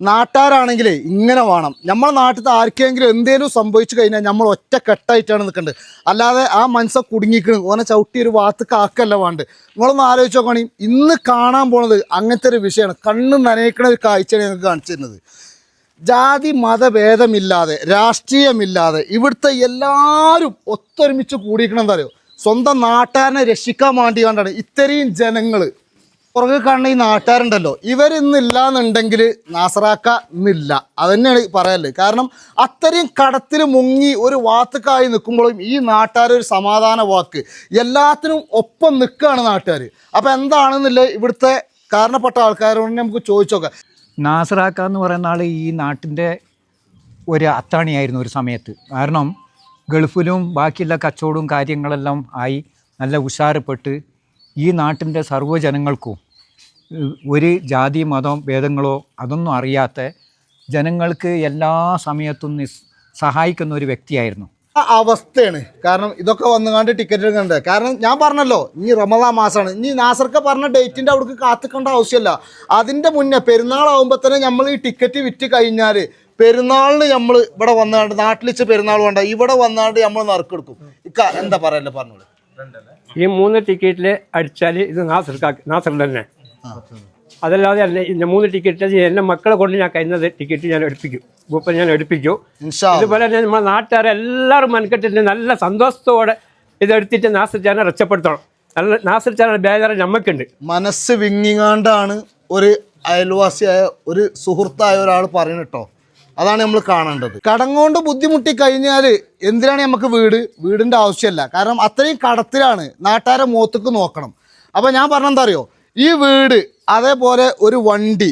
നാട്ടാരാണെങ്കിലേ ഇങ്ങനെ വേണം. നമ്മളെ നാട്ടിൽ ആർക്കെങ്കിലും എന്തെങ്കിലും സംഭവിച്ചു കഴിഞ്ഞാൽ നമ്മൾ ഒറ്റ കെട്ടായിട്ടാണ് നിൽക്കേണ്ടത് അല്ലാതെ ആ മനസ്സ കുടുങ്ങിക്കണം. ഓനെ ചവിട്ടി ഒരു വാത്ത് കാക്കല്ല വേണ്ട. നിങ്ങളൊന്ന് ആലോചിച്ച് നോക്കുകയാണെങ്കിൽ ഇന്ന് കാണാൻ പോണത് അങ്ങനത്തെ ഒരു വിഷയമാണ്. കണ്ണ് നനയിക്കണ ഒരു കാഴ്ചയാണ് ഞങ്ങൾക്ക് കാണിച്ചു തരുന്നത്. ജാതി മതഭേദമില്ലാതെ രാഷ്ട്രീയമില്ലാതെ ഇവിടുത്തെ എല്ലാവരും ഒത്തൊരുമിച്ച് കൂടിയിരിക്കണം എന്താ അറിയോ? സ്വന്തം നാട്ടുകാരനെ രക്ഷിക്കാൻ വേണ്ടി കണ്ടാണ് ഇത്രയും ജനങ്ങൾ പുറകെ കാണുന്ന ഈ നാട്ടുകാരുണ്ടല്ലോ ഇവരിന്നില്ല എന്നുണ്ടെങ്കിൽ നാസറാക്ക ഇന്നില്ല അതന്നെയാണ് പറയൽ. കാരണം അത്രയും കടത്തിൽ മുങ്ങി ഒരു വാത്തുക്കായി നിൽക്കുമ്പോഴും ഈ നാട്ടുകാർ ഒരു സമാധാന വാക്ക്. എല്ലാത്തിനും ഒപ്പം നിൽക്കുകയാണ് നാട്ടുകാർ അപ്പം എന്താണെന്നില്ല ഇവിടുത്തെ കാരണപ്പെട്ട ആൾക്കാരോട് നമുക്ക് ചോദിച്ചു നോക്കാം നാസറാക്ക എന്ന് പറയുന്ന ആൾ ഈ നാട്ടിന്റെ ഒരു അത്താണിയായിരുന്നു ഒരു സമയത്ത്. കാരണം ഗൾഫിലും ബാക്കിയുള്ള കച്ചവടവും കാര്യങ്ങളെല്ലാം ആയി നല്ല ഉഷാറപ്പെട്ട് ഈ നാട്ടിന്റെ സർവജനങ്ങൾക്കും ഒരു ജാതി മതം ഭേദങ്ങളോ അതൊന്നും അറിയാത്ത ജനങ്ങൾക്ക് എല്ലാ സമയത്തും നിസ് സഹായിക്കുന്ന ഒരു വ്യക്തിയായിരുന്നു. ആ അവസ്ഥയാണ്. കാരണം ഇതൊക്കെ വന്നുകാണ്ട് ടിക്കറ്റ് എടുക്കണ്ട്? കാരണം ഞാൻ പറഞ്ഞല്ലോ ഇനി റമദാ മാസമാണ് ഇനി നാസർക്ക പറഞ്ഞ ഡേറ്റിന്റെ അവിടേക്ക് കാത്തിക്കേണ്ട ആവശ്യമില്ല. അതിന്റെ മുന്നേ പെരുന്നാളാവുമ്പോൾ തന്നെ നമ്മൾ ഈ ടിക്കറ്റ് വിറ്റ് കഴിഞ്ഞാൽ പെരുന്നാളിന് നമ്മൾ ഇവിടെ വന്നാണ്ട് നാട്ടിൽ വെച്ച് പെരുന്നാൾ വേണ്ട ഇവിടെ വന്നാണ്ട് നമ്മൾ നറുക്കെടുക്കും ഇക്ക എന്താ പറയല്ലേ പറഞ്ഞോളൂ. ഈ മൂന്ന് ടിക്കറ്റിൽ അടിച്ചാൽ ഇത് നാസർക്കാക്കി നാസർ തന്നെ. അതല്ലാതെ അല്ല ഈ മൂന്ന് ടിക്കറ്റ് എന്റെ മക്കളെ കൊണ്ട് ഞാൻ കഴിഞ്ഞ ടിക്കറ്റ് ഞാൻ എടുപ്പിക്കും. ഗ്രൂപ്പിൽ ഞാൻ എടുപ്പിക്കും. അതുപോലെ തന്നെ നമ്മുടെ നാട്ടുകാരെ എല്ലാവരും മനക്കെട്ടിട്ട് നല്ല സന്തോഷത്തോടെ ഇതെടുത്തിട്ട് നാസർ ചാനെ രക്ഷപ്പെടുത്തണം. നല്ല നാസർ ചാനൽ ബേജാറ് നമുക്കുണ്ട് മനസ്സ് വിങ്ങിങ്ങാണ്ടാണ് ഒരു അയൽവാസിയായ ഒരു സുഹൃത്തായ ഒരാൾ പറയുന്നത് കേട്ടോ. അതാണ് നമ്മൾ കാണേണ്ടത്. കടം കൊണ്ട് ബുദ്ധിമുട്ടി കഴിഞ്ഞാൽ എന്തിനാണ് നമുക്ക് വീട്? വീടിന്റെ ആവശ്യമല്ല. കാരണം അത്രയും കടത്തിലാണ് നാട്ടുകാരെ മുഖത്തേക്ക് നോക്കണം. അപ്പോൾ ഞാൻ പറഞ്ഞെന്താ അറിയോ? ഈ വീട് അതേപോലെ ഒരു വണ്ടി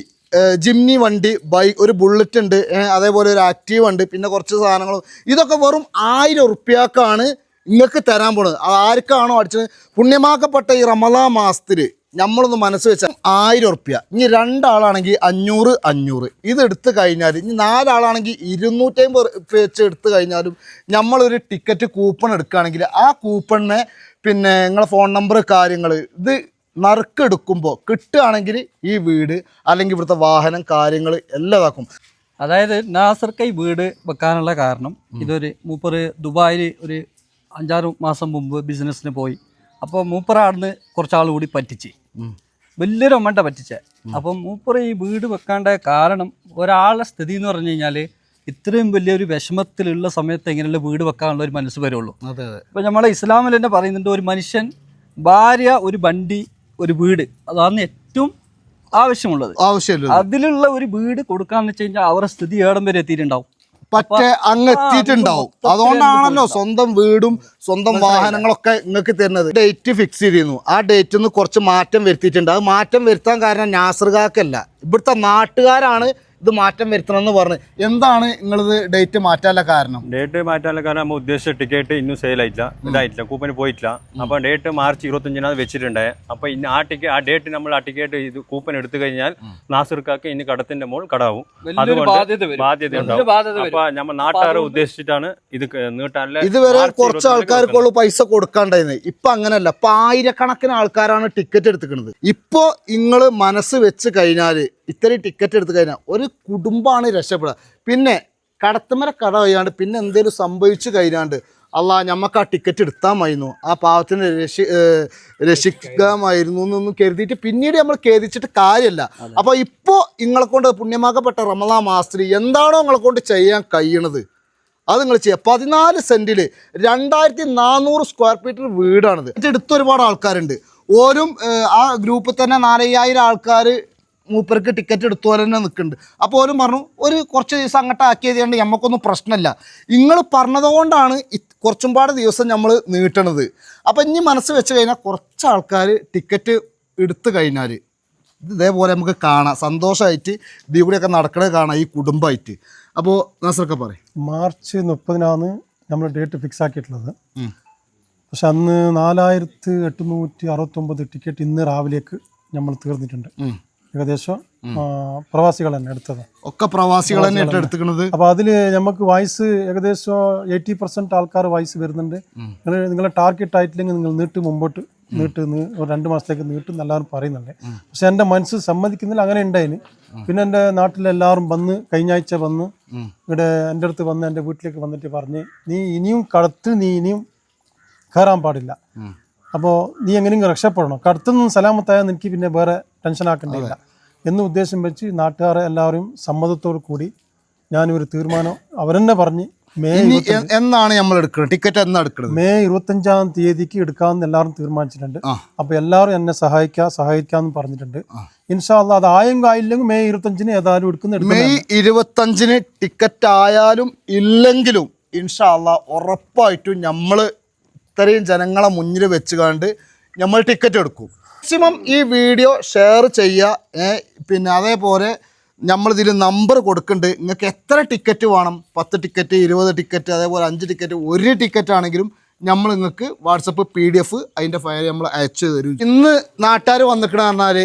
ജിംനി വണ്ടി ബൈക്ക് ഒരു ബുള്ളറ്റ് ഉണ്ട് അതേപോലെ ഒരു ആക്റ്റീവ് ഉണ്ട് പിന്നെ കുറച്ച് സാധനങ്ങളും. ഇതൊക്കെ വെറും ആയിരം ഉറുപ്പ്യക്കാണ് നിങ്ങൾക്ക് തരാൻ പോണത്. അത് ആർക്കാണോ അടിച്ചത്? പുണ്യമാക്കപ്പെട്ട ഈ റമദാ മാസത്തിൽ നമ്മളൊന്ന് മനസ്സ് വെച്ചാൽ ആയിരം ഉറുപ്പ്യ. ഇനി രണ്ടാളാണെങ്കിൽ അഞ്ഞൂറ് അഞ്ഞൂറ്. ഇത് എടുത്തു കഴിഞ്ഞാൽ ഇനി നാലാളാണെങ്കിൽ ഇരുന്നൂറ്റമ്പത് വെച്ച് എടുത്തു കഴിഞ്ഞാലും നമ്മളൊരു ടിക്കറ്റ് കൂപ്പൺ എടുക്കുകയാണെങ്കിൽ ആ കൂപ്പണിനെ പിന്നെ നിങ്ങളെ ഫോൺ നമ്പർ കാര്യങ്ങൾ ഇത് നറുക്കെടുക്കുമ്പോൾ കിട്ടുകയാണെങ്കിൽ ഈ വീട് അല്ലെങ്കിൽ ഇവിടുത്തെ വാഹനം കാര്യങ്ങൾ എല്ലാം ഇതാക്കും. അതായത് നാസർ കൈ വീട് വെക്കാനുള്ള കാരണം. ഇതൊരു മൂപ്പറ് ദുബായിൽ ഒരു അഞ്ചാറ് മാസം മുമ്പ് ബിസിനസ്സിന് പോയി. അപ്പോൾ മൂപ്പറ അവിടുന്ന് കുറച്ചാൾ കൂടി പറ്റിച്ച്. വലിയൊരു അമ്മണ്ട പറ്റിച്ച. അപ്പം മൂപ്പറ് ഈ വീട് വെക്കാണ്ട കാരണം ഒരാളുടെ സ്ഥിതി എന്ന് പറഞ്ഞു കഴിഞ്ഞാൽ ഇത്രയും വലിയൊരു വിഷമത്തിലുള്ള സമയത്ത് എങ്ങനെയുള്ള വീട് വെക്കാനുള്ള ഒരു മനസ്സ് വരുള്ളൂ. അതെ അതെ. ഇപ്പം നമ്മളെ ഇസ്ലാമിൽ തന്നെ പറയുന്നുണ്ട് ഒരു മനുഷ്യൻ ഭാര്യ ഒരു വണ്ടി ഒരു വീട്. അതാണ് ഏറ്റവും ആവശ്യമുള്ളത്. ആവശ്യമില്ല അതിലുള്ള ഒരു വീട് കൊടുക്കാന്ന് വെച്ച് കഴിഞ്ഞാൽ അവരുടെ സ്ഥിതി ഏടം വരെ എത്തിയിട്ടുണ്ടാവും. പറ്റേ അങ്ങ് എത്തിയിട്ടുണ്ടാവും അതുകൊണ്ടാണല്ലോ സ്വന്തം വീടും സ്വന്തം വാഹനങ്ങളൊക്കെ നിങ്ങൾക്ക് തരുന്നത്. ഡേറ്റ് ഫിക്സ് ചെയ്തിരുന്നു. ആ ഡേറ്റ് നിന്ന് കുറച്ച് മാറ്റം വരുത്തിയിട്ടുണ്ട്. അത് മാറ്റം വരുത്താൻ കാരണം നാസർകാക്കല്ല ഇവിടുത്തെ നാട്ടുകാരാണ് ഇത് മാറ്റം വരുത്തണം എന്ന് പറഞ്ഞു. എന്താണ് നിങ്ങളിത് ഡേറ്റ് മാറ്റാനുള്ള കാരണം? ഡേറ്റ് മാറ്റാനുള്ള കാരണം നമ്മൾ ഉദ്ദേശിച്ച ടിക്കറ്റ് ഇന്നും സെയിൽ ആയിട്ടില്ല. ഇതായിട്ടില്ല. കൂപ്പന് പോയിട്ടില്ല. അപ്പോൾ ഡേറ്റ് മാർച്ച് ഇരുപത്തഞ്ചിനാണ് വെച്ചിട്ടുണ്ട്. അപ്പോൾ ഇന്ന് ആ ടിക്കറ്റ് ആ ഡേറ്റ് നമ്മൾ ആ ടിക്കറ്റ് ഇത് കൂപ്പൺ എടുത്തു കഴിഞ്ഞാൽ നാസിർക്കാക്ക് ഇനി കടത്തിന്റെ മോൾ കടാവും. അതുകൊണ്ട് ബാധ്യത ഉണ്ടാവും. ബാധ്യത വരും. അപ്പൊ നമ്മൾ നാട്ടുകാരെ ഉദ്ദേശിച്ചിട്ടാണ് ഇത് നീട്ടാനുള്ള ഇതുവരെ കുറച്ച് ആൾക്കാർക്കുള്ള ആൾക്കാർക്കുള്ളൂ പൈസ കൊടുക്കാണ്ടായിരുന്നു. ഇപ്പൊ അങ്ങനല്ല. ഇപ്പൊ ആയിരക്കണക്കിന് ആൾക്കാരാണ് ടിക്കറ്റ് എടുത്തുക്കുന്നത് ഇപ്പോ നിങ്ങൾ മനസ്സ് വെച്ച് കഴിഞ്ഞാൽ ഇത്രയും ടിക്കറ്റ് എടുത്തു കഴിഞ്ഞാൽ ഒരു കുടുംബമാണ് രക്ഷപ്പെടുക. പിന്നെ കടത്തുമര കട കഴിയാണ്ട് പിന്നെ എന്തെങ്കിലും സംഭവിച്ചു കഴിഞ്ഞാണ്ട് അല്ല ഞമ്മക്ക് ആ ടിക്കറ്റ് എടുത്താമായിരുന്നു ആ പാവത്തിന് രക്ഷി രക്ഷിക്കാമായിരുന്നു എന്നൊന്നും കരുതിയിട്ട് പിന്നീട് നമ്മൾ ഖേദിച്ചിട്ട് കാര്യമല്ല അപ്പോൾ ഇപ്പോൾ നിങ്ങളെ കൊണ്ട് പുണ്യമാക്കപ്പെട്ട റമദാ മാസ്ത്രി എന്താണോ നിങ്ങളെ കൊണ്ട് ചെയ്യാൻ കഴിയണത്? അത് നിങ്ങൾ ചെയ്യുക പതിനാല് സെന്റിൽ രണ്ടായിരത്തി നാനൂറ് സ്ക്വയർ ഫീറ്റ് വീടാണിത്. എടുത്ത ഒരുപാട് ആൾക്കാരുണ്ട്. ഓരും ആ ഗ്രൂപ്പിൽ തന്നെ നാലയ്യായിരം ആൾക്കാർ മൂപ്പർക്ക് ടിക്കറ്റ് എടുത്തോലെ തന്നെ നിൽക്കുന്നുണ്ട് അപ്പോൾ ഓരും പറഞ്ഞു ഒരു കുറച്ച് ദിവസം അങ്ങോട്ട് ആക്കിയത് കൊണ്ട് നമുക്കൊന്നും പ്രശ്നമില്ല നിങ്ങൾ പറഞ്ഞതുകൊണ്ടാണ് കുറച്ചുംപാട് കുറച്ചും പാട് ദിവസം നമ്മൾ നീട്ടണത്. അപ്പോൾ ഇനി മനസ്സ് വെച്ച് കഴിഞ്ഞാൽ കുറച്ച് ആൾക്കാർ ടിക്കറ്റ് എടുത്തു കഴിഞ്ഞാൽ ഇതേപോലെ നമുക്ക് കാണാം. സന്തോഷമായിട്ട് ഇതിലൂടെയൊക്കെ നടക്കണത് കാണാം ഈ കുടുംബമായിട്ട് അപ്പോൾ നസറൊക്കെ പറയും. മാർച്ച് മുപ്പതിനാണ് നമ്മൾ ഡേറ്റ് ഫിക്സ് ആക്കിയിട്ടുള്ളത്. പക്ഷെ അന്ന് നാലായിരത്തി എട്ടുന്നൂറ്റി അറുപത്തൊമ്പത് ടിക്കറ്റ് ഇന്ന് രാവിലേക്ക് നമ്മൾ തീർന്നിട്ടുണ്ട്. ഏകദേശം പ്രവാസികൾ തന്നെ എടുത്തത്. ഒക്കെ പ്രവാസികൾ തന്നെ ഏറ്റെടുത്തുക്കണത് അപ്പൊ അതിൽ നമുക്ക് വയസ്സ് ഏകദേശം എയ്റ്റി പെർസെന്റ് ആൾക്കാർ വയസ്സ് വരുന്നുണ്ട്. നിങ്ങളെ ടാർഗറ്റ് ആയിട്ടില്ലെങ്കിൽ നിങ്ങൾ നീട്ട് മുമ്പോട്ട് നീട്ട് രണ്ടു ഒരു രണ്ട് മാസത്തേക്ക് നീട്ടും എല്ലാവരും പറയുന്നുണ്ട്. പക്ഷെ എന്റെ മനസ്സ് സമ്മതിക്കുന്നില്ല അങ്ങനെ ഉണ്ടായിന് പിന്നെ എന്റെ നാട്ടിലെല്ലാവരും വന്ന് കഴിഞ്ഞ ആഴ്ച വന്ന് ഇവിടെ എന്റെ അടുത്ത് വന്ന് എന്റെ വീട്ടിലേക്ക് വന്നിട്ട് പറഞ്ഞ് നീ ഇനിയും കടത്ത് നീ ഇനിയും കയറാൻ പാടില്ല. അപ്പോൾ നീ എങ്ങനെയെങ്കിലും രക്ഷപ്പെടണം. കടത്തുനിന്ന് സലാമത്തായാൽ എനിക്ക് പിന്നെ വേറെ ടെൻഷൻ എന്ന ഉദ്ദേശം വെച്ച് നാട്ടുകാരെ എല്ലാവരും സമ്മതത്തോടു കൂടി ഞാനൊരു തീരുമാനം അവരെന്നെ പറഞ്ഞ് മെയ് എ- എന്നാണ് നമ്മൾ എടുക്കുന്നത് ടിക്കറ്റ് എന്നാ എടുക്കുന്നത് മെയ് ഇരുപത്തഞ്ചാം തീയതിക്ക് എടുക്കാമെന്ന് എല്ലാവരും തീരുമാനിച്ചിട്ടുണ്ട്. അപ്പൊ അപ്പോൾ എല്ലാവരും എന്നെ സഹായിക്കുക സഹായിക്കാന്ന് പറഞ്ഞിട്ടുണ്ട്. ഇൻഷാല്ല അത് ആയും കായില്ലെങ്കിൽ മെയ് ഇരുപത്തഞ്ചിന് ഏതായാലും എടുക്കുന്ന എടുക്കുന്ന മെയ് ഇരുപത്തഞ്ചിന് ടിക്കറ്റ് ആയാലും ഇല്ലെങ്കിലും ഇൻഷാല്ല ഉറപ്പായിട്ടും നമ്മൾ ഇത്രയും ജനങ്ങളെ മുന്നിൽ വെച്ചുകൊണ്ട് നമ്മൾ ടിക്കറ്റ് എടുക്കും. മാക്സിമം ഈ വീഡിയോ ഷെയർ ചെയ്യുക പിന്നെ അതേപോലെ നമ്മളിതിൽ നമ്പർ കൊടുക്കുന്നുണ്ട് നിങ്ങൾക്ക് എത്ര ടിക്കറ്റ് വേണം? പത്ത് ടിക്കറ്റ് ഇരുപത് ടിക്കറ്റ് അതേപോലെ അഞ്ച് ടിക്കറ്റ് ഒരു ടിക്കറ്റ് ആണെങ്കിലും നമ്മൾ നിങ്ങൾക്ക് വാട്സപ്പ് പി ഡി എഫ് അതിന്റെ ഫയൽ നമ്മൾ അയച്ചു തരും. ഇന്ന് നാട്ടുകാർ വന്നിക്കണ പറഞ്ഞാൽ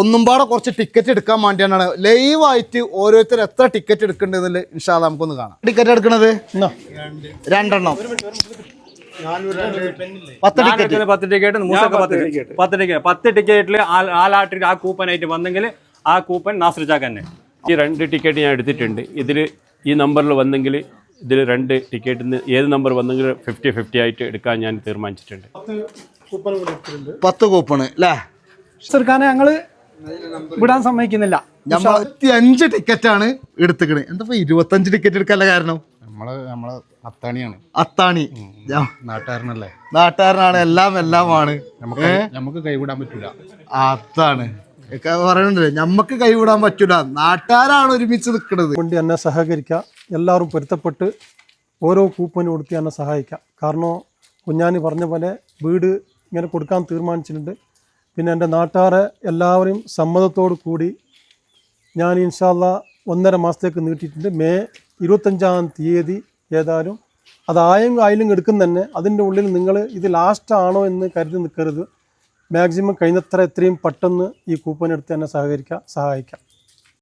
ഒന്നും പാടെ കുറച്ച് ടിക്കറ്റ് എടുക്കാൻ വേണ്ടിയാണ്. ലൈവായിട്ട് ഓരോരുത്തർ എത്ര ടിക്കറ്റ് എടുക്കേണ്ടതെന്ന് ഇൻഷാല്ല നമുക്കൊന്ന് കാണാം. ടിക്കറ്റ് എടുക്കണത്? രണ്ടെണ്ണം. പത്ത് ടിക്കറ്റ്. പത്ത് ടിക്കറ്റ് മൂസക്ക് പത്ത് പത്ത് ടിക്കറ്റ്. പത്ത് ടിക്കറ്റിൽ ആലാട്ടിൽ ആ കൂപ്പൻ ആയിട്ട് വന്നെങ്കിൽ ആ കൂപ്പൺ നാസർ തന്നെ. ഈ രണ്ട് ടിക്കറ്റ് ഞാൻ എടുത്തിട്ടുണ്ട്. ഇതിൽ ഈ നമ്പറിൽ വന്നെങ്കിൽ ഇതിൽ രണ്ട് ടിക്കറ്റിന് ഏത് നമ്പർ വന്നെങ്കിൽ ഫിഫ്റ്റി ഫിഫ്റ്റി ആയിട്ട് എടുക്കാൻ ഞാൻ തീരുമാനിച്ചിട്ടുണ്ട്. പത്ത് കൂപ്പണ് അല്ലേ ഞങ്ങൾ വിടാൻ സമ്മതിക്കുന്നില്ല. നമ്മൾ അഞ്ച് ടിക്കറ്റ് ആണ് എടുത്തുക്കണ്. എന്താ ഇരുപത്തഞ്ച് ടിക്കറ്റ് എടുക്കാനുള്ള കാരണം? നമ്മൾ നമ്മളെ അത്താണിയാണ്. അത്താണി. നാട്ടുകാരനല്ലേ? നാട്ടുകാരനാണ് എല്ലാം എല്ലാമാണ്. നമുക്ക് നമുക്ക് കൈവിടാൻ പറ്റൂല. അത്താണ് പറയണ്ടേ നമുക്ക് കൈവിടാൻ പറ്റൂല. നാട്ടുകാരാണ് ഒരുമിച്ച് നിൽക്കുന്നത് കൊണ്ട് എന്നെ സഹകരിക്കുക എല്ലാവരും പൊരുത്തപ്പെട്ട് ഓരോ കൂപ്പനും കൊടുത്ത് എന്നെ സഹായിക്കാം. കാരണം കുഞ്ഞാനി പറഞ്ഞ പോലെ വീട് ഇങ്ങനെ കൊടുക്കാൻ തീരുമാനിച്ചിട്ടുണ്ട്. പിന്നെ എന്റെ നാട്ടുകാരെ എല്ലാവരെയും സമ്മതത്തോടു കൂടി ഞാൻ ഇൻഷാല്ല ഒന്നര മാസത്തേക്ക് നീട്ടിയിട്ടുണ്ട്. മെയ് ഇരുപത്തഞ്ചാം തീയതി ഏതായാലും അതായും ആയാലും എടുക്കും തന്നെ അതിന്റെ ഉള്ളിൽ നിങ്ങൾ ഇത് ലാസ്റ്റ് ആണോ എന്ന് കരുതി നിൽക്കരുത്. മാക്സിമം കഴിഞ്ഞത്ര എത്രയും പെട്ടെന്ന് ഈ കൂപ്പൺ എടുത്ത് തന്നെ സഹകരിക്കുക സഹായിക്കാം.